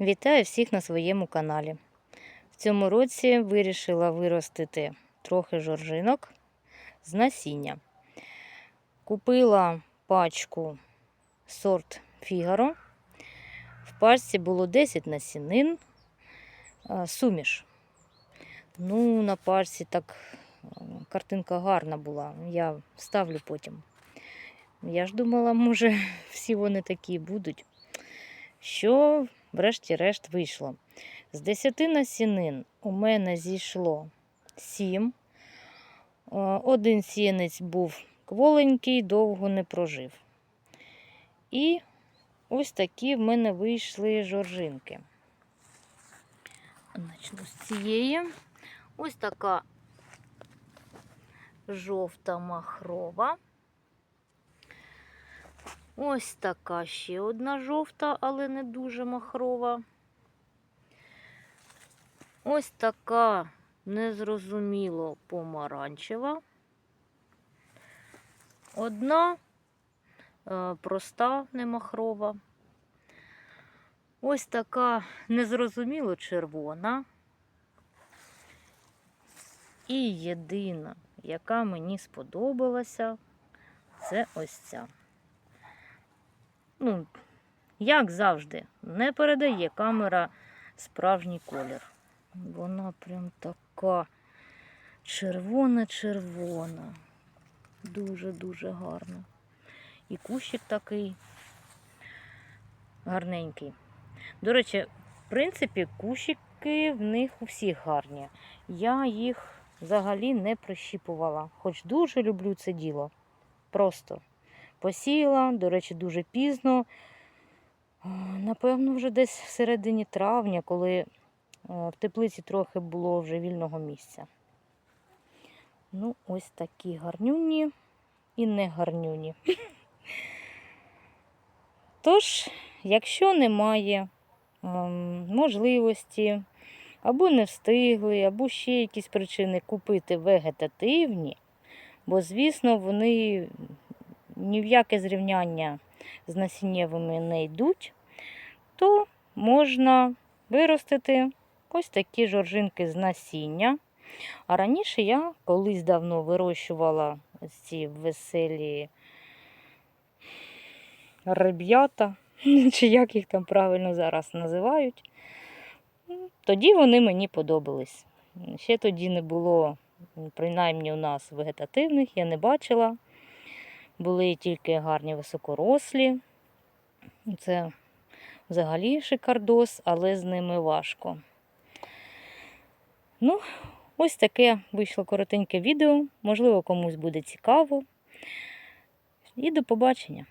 Вітаю всіх на своєму каналі. В цьому році вирішила виростити трохи жоржинок з насіння. Купила пачку сорт Фігаро. В пачці було 10 насінин, суміш. Ну, на пачці так картинка гарна була. Я вставлю потім. Я ж думала, може, всі вони такі будуть. Що врешті-решт вийшло. З 10 насінин у мене зійшло 7. Один сіянець був кволенький, довго не прожив. І ось такі в мене вийшли жоржинки. Начну з цієї. Ось така жовта махрова. Ось така ще одна жовта, але не дуже махрова. Ось така незрозуміло помаранчева. Одна е, проста немахрова. Ось така незрозуміло червона. І єдина, яка мені сподобалася, це ось ця ну, як завжди, не передає камера справжній колір. Вона прям така червона-червона. Дуже-дуже гарна. І кущик такий гарненький. До речі, в принципі, кущики в них у всіх гарні. Я їх взагалі не прищіпувала, хоч дуже люблю це діло. Просто посіяла, до речі, дуже пізно. Напевно, вже десь в середині травня, коли е, в теплиці трохи було вже вільного місця. Ну, ось такі гарнюні і не гарнюні. Тож, якщо немає ем, можливості, або не встигли, або ще якісь причини купити вегетативні, бо, звісно, вони ні в яке зрівняння з насіннєвими не йдуть, то можна виростити ось такі жоржинки з насіння. А раніше я колись давно вирощувала ці веселі реб'ята, чи як їх там правильно зараз називають. Тоді вони мені подобались. Ще тоді не було, принаймні у нас вегетативних, я не бачила були тільки гарні високорослі. Це взагалі шикардос, але з ними важко. Ну, ось таке вийшло коротеньке відео. Можливо, комусь буде цікаво. І до побачення!